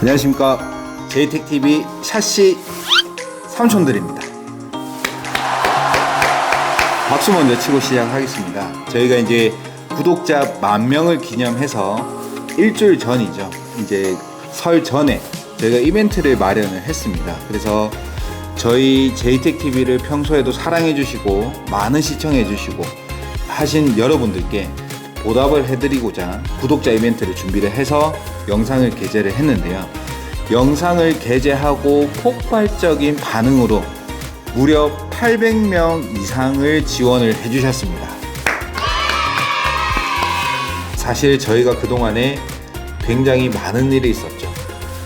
안녕하십니까. JTECTV 샤시 삼촌들입니다. 박수 먼저 치고 시작하겠습니다. 저희가 이제 구독자 만 명을 기념해서 일주일 전이죠. 이제 설 전에 저희가 이벤트를 마련을 했습니다. 그래서 저희 JTECTV를 평소에도 사랑해 주시고 많은 시청해 주시고 하신 여러분들께 보답을 해드리고자 구독자 이벤트를 준비를 해서 영상을 게재를 했는데요. 영상을 게재하고 폭발적인 반응으로 무려 800명 이상을 지원을 해주셨습니다. 사실 저희가 그동안에 굉장히 많은 일이 있었죠.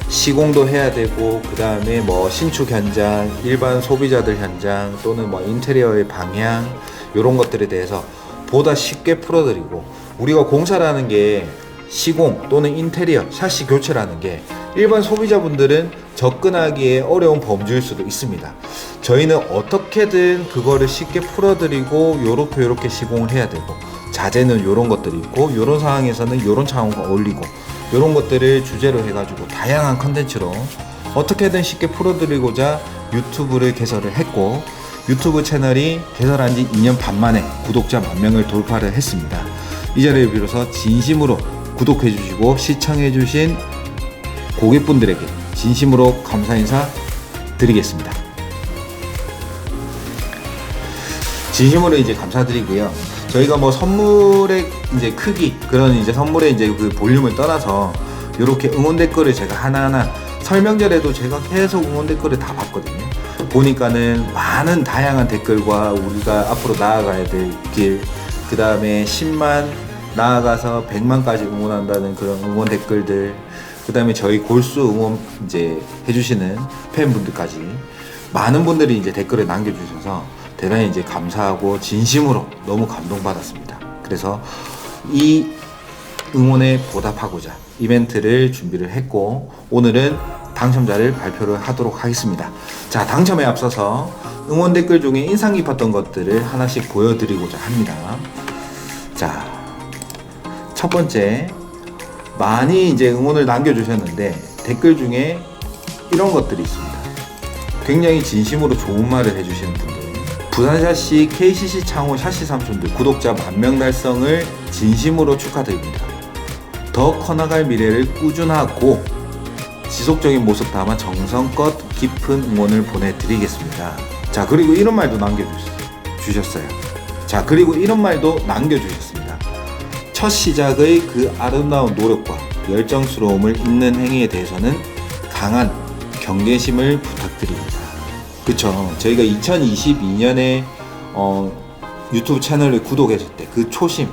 시공도 해야 되고 그 다음에 뭐 신축 현장, 일반 소비자들 현장 또는 뭐 인테리어의 방향 이런 것들에 대해서 보다 쉽게 풀어드리고 우리가 공사라는 게 시공 또는 인테리어, 샤시 교체라는 게 일반 소비자분들은 접근하기에 어려운 범주일 수도 있습니다. 저희는 어떻게든 그거를 쉽게 풀어드리고 요렇게 요렇게 시공을 해야 되고 자재는 요런 것들이 있고 요런 상황에서는 요런 차원과 어울리고 요런 것들을 주제로 해가지고 다양한 컨텐츠로 어떻게든 쉽게 풀어드리고자 유튜브를 개설을 했고 유튜브 채널이 개설한 지 2년 반 만에 구독자 만 명을 돌파를 했습니다. 이 자리를 빌어서 진심으로 구독해 주시고 시청해 주신 고객분들에게 진심으로 감사 인사 드리겠습니다. 진심으로 이제 감사드리고요. 저희가 뭐 선물의 이제 크기 그런 이제 선물의 이제 그 볼륨을 떠나서 이렇게 응원 댓글을 제가 하나하나 설명절에도 제가 계속 응원 댓글을 다 봤거든요. 보니까는 많은 다양한 댓글과 우리가 앞으로 나아가야 될 길, 그 다음에 10만 나아가서 100만까지 응원한다는 그런 응원 댓글들, 그 다음에 저희 골수 응원 이제 해주시는 팬분들까지 많은 분들이 이제 댓글을 남겨주셔서 대단히 이제 감사하고 진심으로 너무 감동받았습니다. 그래서 이 응원에 보답하고자 이벤트를 준비를 했고 오늘은 당첨자를 발표를 하도록 하겠습니다. 자, 당첨에 앞서서 응원 댓글 중에 인상 깊었던 것들을 하나씩 보여드리고자 합니다. 자, 첫 번째 많이 이제 응원을 남겨주셨는데 댓글 중에 이런 것들이 있습니다. 굉장히 진심으로 좋은 말을 해주시는 분들. 부산샤시 KCC 창호 샤시 삼촌들 구독자 만명 달성을 진심으로 축하드립니다. 더 커나갈 미래를 꾸준하고 지속적인 모습 담아 정성껏 깊은 응원을 보내드리겠습니다. 자, 그리고 이런 말도 남겨주셨어요. 자, 그리고 이런 말도 남겨주셨습니다. 첫 시작의 그 아름다운 노력과 열정스러움을 잇는 행위에 대해서는 강한 경계심을 부탁드립니다. 그쵸. 저희가 2022년에 어, 유튜브 채널을 구독했을 때 그 초심,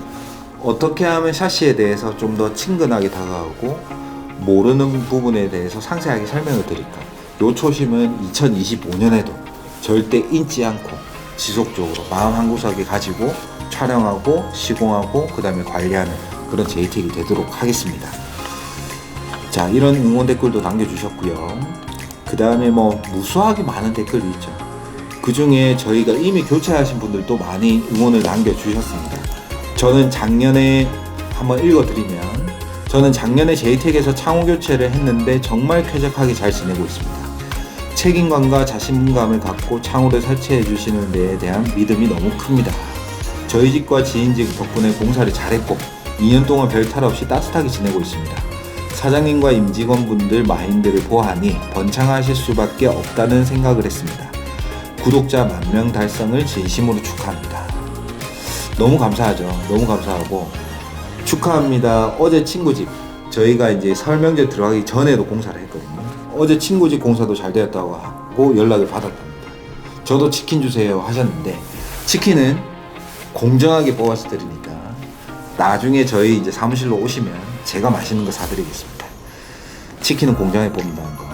어떻게 하면 샤시에 대해서 좀 더 친근하게 다가가고 모르는 부분에 대해서 상세하게 설명을 드릴까. 요 초심은 2025년에도 절대 잊지 않고 지속적으로 마음 한 구석에 가지고 촬영하고 시공하고 그 다음에 관리하는 그런 JTEC이 되도록 하겠습니다. 자 이런 응원 댓글도 남겨주셨고요. 그 다음에 뭐 무수하게 많은 댓글이 있죠. 그 중에 저희가 이미 교체하신 분들도 많이 응원을 남겨주셨습니다. 저는 작년에 한번 읽어드리면 저는 작년에 JTEC에서 창호 교체를 했는데 정말 쾌적하게 잘 지내고 있습니다. 책임감과 자신감을 갖고 창호를 설치해 주시는 데에 대한 믿음이 너무 큽니다. 저희 집과 지인 집 덕분에 공사를 잘했고 2년 동안 별 탈 없이 따뜻하게 지내고 있습니다. 사장님과 임직원분들 마인드를 보아하니 번창하실 수밖에 없다는 생각을 했습니다. 구독자 만 명 달성을 진심으로 축하합니다. 너무 감사하죠. 너무 감사하고 축하합니다. 어제 친구 집 저희가 이제 설명제 들어가기 전에도 공사를 했거든요. 어제 친구 집 공사도 잘 되었다고 하고 연락을 받았답니다. 저도 치킨 주세요 하셨는데 치킨은 공정하게 뽑아서 드리니까 나중에 저희 이제 사무실로 오시면 제가 맛있는 거 사드리겠습니다. 치킨은 공정하게 뽑는다는 거.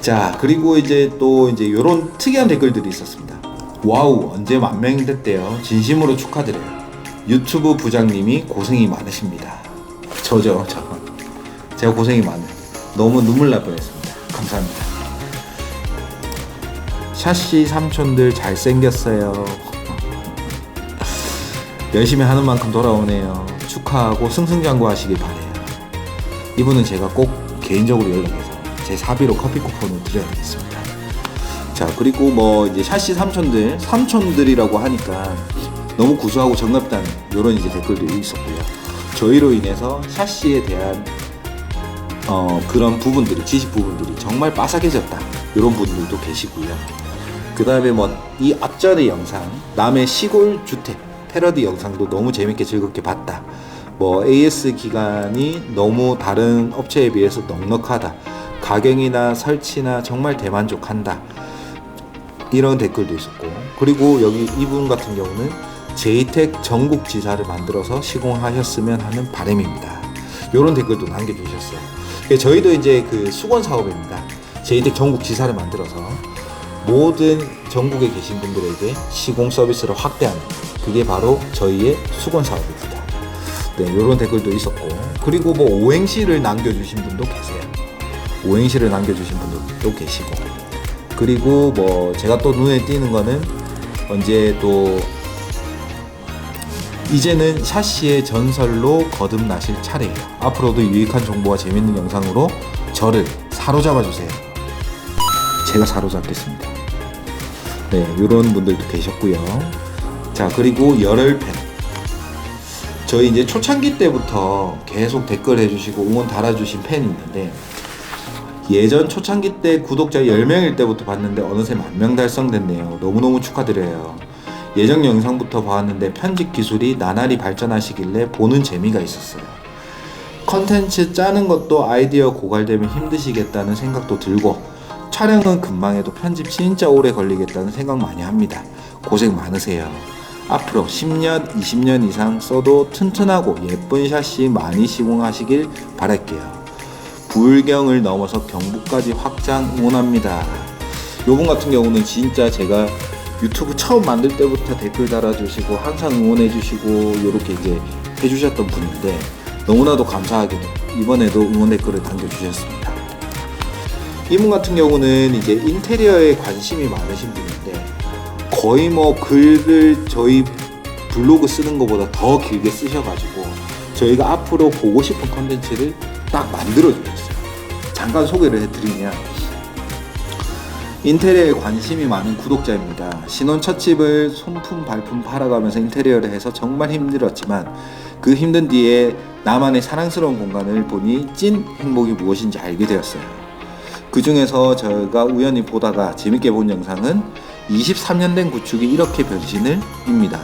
자 그리고 이제 또 이제 이런 특이한 댓글들이 있었습니다. 와우 언제 만 명이 됐대요. 진심으로 축하드려요. 유튜브 부장님이 고생이 많으십니다. 저죠 저. 제가 고생이 많아요. 너무 눈물 날 뻔했습니다. 감사합니다. 샤시 삼촌들 잘생겼어요. 열심히 하는 만큼 돌아오네요. 축하하고 승승장구하시길 바래요. 이분은 제가 꼭 개인적으로 연락해서 제 사비로 커피 쿠폰을 드려야 되겠습니다. 자 그리고 뭐 이제 샤시 삼촌들 삼촌들이라고 하니까 너무 구수하고 정답다는 이런 이제 댓글도 있었고요. 저희로 인해서 샤시에 대한 어, 그런 부분들이 지식 부분들이 정말 빠삭해졌다 이런 분들도 계시고요. 그 다음에 뭐 이 앞전의 영상 남의 시골 주택 패러디 영상도 너무 재밌게 즐겁게 봤다. 뭐 AS 기간이 너무 다른 업체에 비해서 넉넉하다. 가격이나 설치나 정말 대만족한다. 이런 댓글도 있었고 그리고 여기 이분 같은 경우는 제이텍 전국 지사를 만들어서 시공하셨으면 하는 바람입니다. 이런 댓글도 남겨주셨어요. 예, 저희도 이제 그 수건 사업입니다. 제이텍 전국 지사를 만들어서 모든 전국에 계신 분들에게 시공 서비스를 확대하는 그게 바로 저희의 수건 사업입니다. 네, 이런 댓글도 있었고 그리고 뭐 오행시를 남겨주신 분도 계세요. 오행시를 남겨주신 분들도 계시고 그리고 뭐 제가 또 눈에 띄는 거는 언제 또 이제는 샤시의 전설로 거듭나실 차례예요. 앞으로도 유익한 정보와 재밌는 영상으로 저를 사로잡아 주세요. 제가 사로잡겠습니다. 네, 이런 분들도 계셨고요. 자, 그리고 열혈팬. 저희 이제 초창기 때부터 계속 댓글 해주시고 응원 달아주신 팬이 있는데 예전 초창기 때 구독자 10명일 때부터 봤는데 어느새 만 명 달성됐네요. 너무너무 축하드려요. 예전 영상부터 보았는데 편집 기술이 나날이 발전하시길래 보는 재미가 있었어요. 컨텐츠 짜는 것도 아이디어 고갈되면 힘드시겠다는 생각도 들고 촬영은 금방 해도 편집 진짜 오래 걸리겠다는 생각 많이 합니다. 고생 많으세요. 앞으로 10년, 20년 이상 써도 튼튼하고 예쁜 샷시 많이 시공하시길 바랄게요. 불경을 넘어서 경북까지 확장 응원합니다. 요분 같은 경우는 진짜 제가 유튜브 처음 만들 때부터 댓글 달아주시고 항상 응원해주시고 이렇게 이제 해주셨던 분인데 너무나도 감사하게도 이번에도 응원 댓글을 남겨주셨습니다. 이분 같은 경우는 이제 인테리어에 관심이 많으신 분인데 거의 뭐 글을 저희 블로그 쓰는 것보다 더 길게 쓰셔가지고 저희가 앞으로 보고 싶은 컨텐츠를 딱 만들어 주셨어요. 잠깐 소개를 해드리면 인테리어에 관심이 많은 구독자입니다. 신혼 첫 집을 손품 발품 팔아가면서 인테리어를 해서 정말 힘들었지만 그 힘든 뒤에 나만의 사랑스러운 공간을 보니 찐 행복이 무엇인지 알게 되었어요. 그 중에서 저희가 우연히 보다가 재밌게 본 영상은 23년 된 구축이 이렇게 변신을 입니다.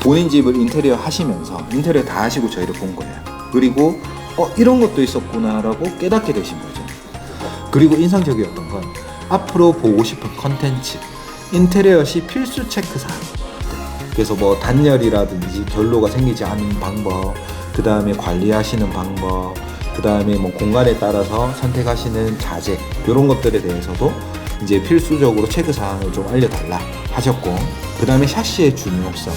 본인 집을 인테리어 하시면서 인테리어 다 하시고 저희를 본 거예요. 그리고 어 이런 것도 있었구나라고 깨닫게 되신 거죠. 그리고 인상적이었던 건 앞으로 보고 싶은 컨텐츠 인테리어 시 필수 체크 사항 네. 그래서 뭐 단열이라든지 결로가 생기지 않는 방법 그 다음에 관리하시는 방법 그 다음에 뭐 공간에 따라서 선택하시는 자재 이런 것들에 대해서도 이제 필수적으로 체크 사항을 좀 알려달라 하셨고 그 다음에 샤시의 중요성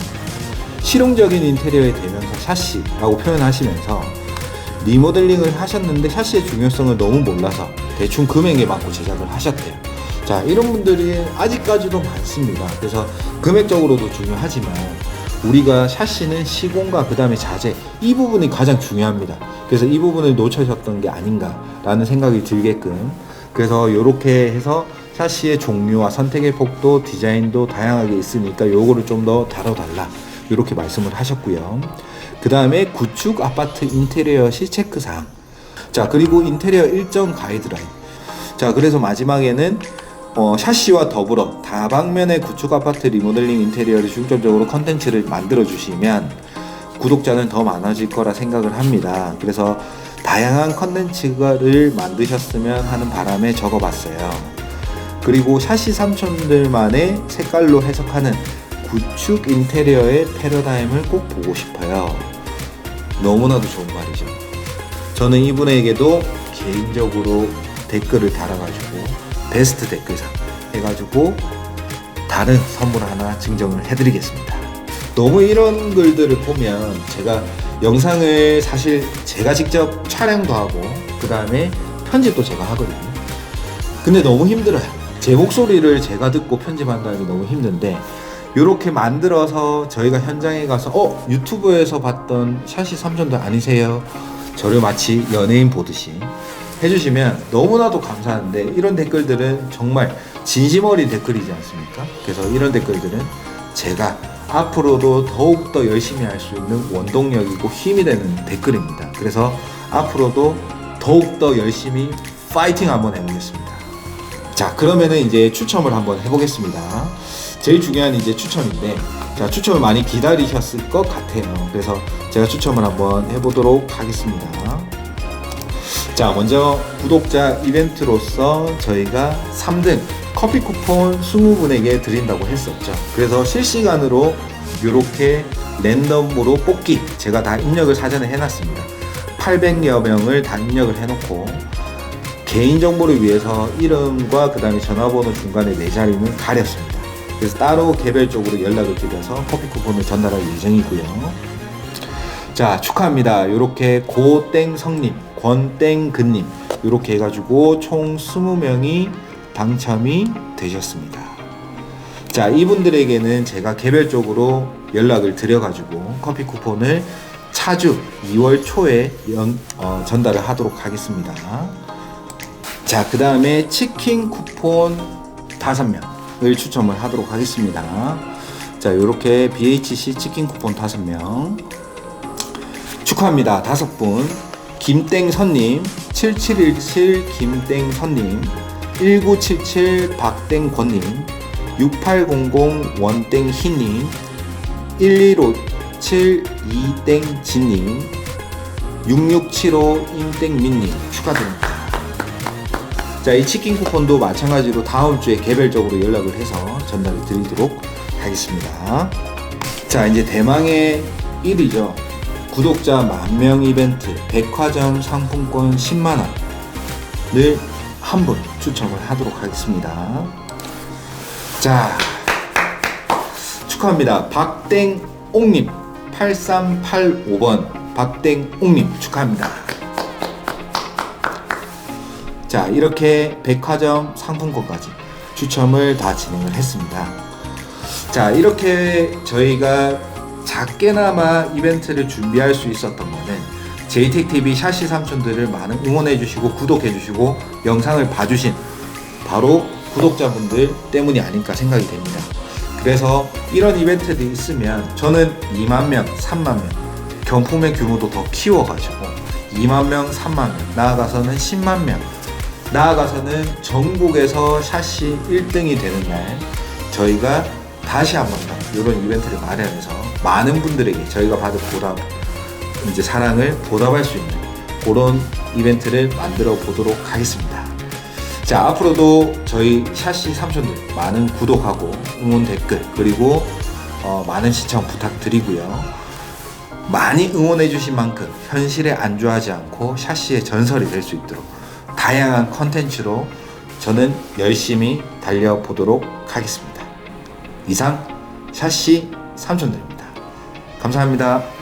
실용적인 인테리어의 대명사 샤시라고 표현하시면서 리모델링을 하셨는데 샤시의 중요성을 너무 몰라서 대충 금액에 맞고 제작을 하셨대요. 자, 이런 분들이 아직까지도 많습니다. 그래서 금액적으로도 중요하지만 우리가 샤시는 시공과 그 다음에 자재 이 부분이 가장 중요합니다. 그래서 이 부분을 놓쳐셨던 게 아닌가라는 생각이 들게끔 그래서 이렇게 해서 샤시의 종류와 선택의 폭도 디자인도 다양하게 있으니까 요거를 좀 더 다뤄달라 이렇게 말씀을 하셨고요. 그 다음에 구축 아파트 인테리어 시 체크 사항. 자, 그리고 인테리어 일정 가이드라인. 자, 그래서 마지막에는 어, 샤시와 더불어 다방면의 구축 아파트 리모델링 인테리어를 중점적으로 컨텐츠를 만들어 주시면 구독자는 더 많아질 거라 생각을 합니다. 그래서 다양한 컨텐츠를 만드셨으면 하는 바람에 적어봤어요. 그리고 샤시 삼촌들만의 색깔로 해석하는 구축 인테리어의 패러다임을 꼭 보고 싶어요. 너무나도 좋은 말이죠. 저는 이분에게도 개인적으로 댓글을 달아가지고 베스트 댓글상 해가지고 다른 선물 하나 증정을 해드리겠습니다. 너무 이런 글들을 보면 제가 영상을 사실 제가 직접 촬영도 하고 그 다음에 편집도 제가 하거든요. 근데 너무 힘들어요. 제 목소리를 제가 듣고 편집한다는 게 너무 힘든데 이렇게 만들어서 저희가 현장에 가서 어 유튜브에서 봤던 샤시 삼촌도 아니세요? 저를 마치 연예인 보듯이 해주시면 너무나도 감사한데 이런 댓글들은 정말 진심 어린 댓글이지 않습니까? 그래서 이런 댓글들은 제가 앞으로도 더욱더 열심히 할 수 있는 원동력이고 힘이 되는 댓글입니다. 그래서 앞으로도 더욱더 열심히 파이팅 한번 해보겠습니다. 자, 그러면은 이제 추첨을 한번 해보겠습니다. 제일 중요한 이제 추첨인데, 자, 추첨을 많이 기다리셨을 것 같아요. 그래서 제가 추첨을 한번 해보도록 하겠습니다. 자, 먼저 구독자 이벤트로서 저희가 3등 커피 쿠폰 20분에게 드린다고 했었죠. 그래서 실시간으로 이렇게 랜덤으로 뽑기 제가 다 입력을 사전에 해놨습니다. 800여 명을 다 입력을 해놓고 개인정보를 위해서 이름과 그 다음에 전화번호 중간에 네 자리는 가렸습니다. 그래서 따로 개별적으로 연락을 드려서 커피 쿠폰을 전달할 예정이고요. 자 축하합니다. 이렇게 고땡성님, 권땡근님 이렇게 해가지고 총 20명이 당첨이 되셨습니다. 자 이분들에게는 제가 개별적으로 연락을 드려가지고 커피 쿠폰을 차주 2월 초에 연, 어, 전달을 하도록 하겠습니다. 자, 그 다음에 치킨 쿠폰 5명 을 추첨을 하도록 하겠습니다. 자, 요렇게 BHC 치킨 쿠폰 5명. 축하합니다. 다섯 분. 김땡선님, 7717 김땡선님, 1977 박땡권님, 6800 원땡희님, 1157 이땡진님, 6675 임땡민님 축하드립니다. 자, 이 치킨 쿠폰도 마찬가지로 다음 주에 개별적으로 연락을 해서 전달을 드리도록 하겠습니다. 자, 이제 대망의 1위죠. 구독자 만 명 이벤트 백화점 상품권 10만 원을 한 분 추첨을 하도록 하겠습니다. 자, 축하합니다. 박땡옥님 8385번 박땡옥님 축하합니다. 자, 이렇게 백화점 상품권까지 추첨을 다 진행을 했습니다. 자, 이렇게 저희가 작게나마 이벤트를 준비할 수 있었던 거는 JTTV 샤시 삼촌들을 많은 응원해 주시고 구독해 주시고 영상을 봐주신 바로 구독자분들 때문이 아닐까 생각이 됩니다. 그래서 이런 이벤트들이 있으면 저는 2만 명, 3만 명, 경품의 규모도 더 키워가지고 2만 명, 3만 명, 나아가서는 10만 명, 나아가서는 전국에서 샷이 1등이 되는 날 저희가 다시 한 번 더 이런 이벤트를 마련해서 많은 분들에게 저희가 받은 보답 이제 사랑을 보답할 수 있는 그런 이벤트를 만들어 보도록 하겠습니다. 자 앞으로도 저희 샷시 삼촌들 많은 구독하고 응원 댓글 그리고 어, 많은 시청 부탁드리고요. 많이 응원해 주신 만큼 현실에 안주하지 않고 샷시의 전설이 될 수 있도록 다양한 컨텐츠로 저는 열심히 달려보도록 하겠습니다. 이상 샷시 삼촌들입니다. 감사합니다.